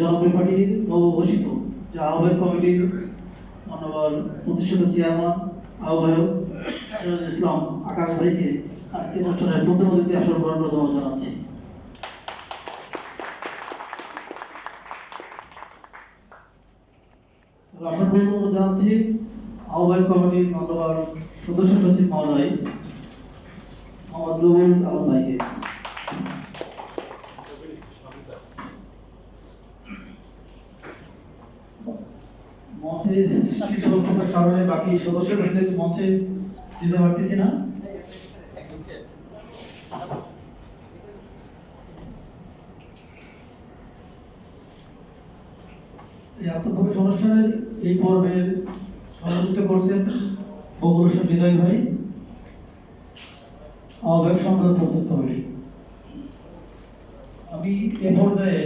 জনপ্রিয় পার্টির নবঘোষিত, যে আহ্বায়ক কমিটির মাননীয় প্রতিষ্ঠিত চেয়ারম্যান, আহ্বায়ক সিরাজুল ইসলাম আকাশ ভাইকে আজকে অনুষ্ঠানের প্রথম অতিথি আসর করার প্রথম জানাচ্ছি। আসর প্রথম জানাচ্ছি আহ্বায়ক কমিটির মাননীয় সদস্য সচিব মহোদয়, মোহাম্মদ রুবুল আলম ভাইকে। মঞ্চে সৃষ্টি স্বল্পতার কারণে বাকি সদস্যদের মঞ্চে দিতে পারতেছি না? এই পর্বের সভাপতিত্ব করছেন হোসেন হৃদয় ভাই। আহ্বায়ক সম্মেলন প্রস্তুত আমি এ পর্যায়ে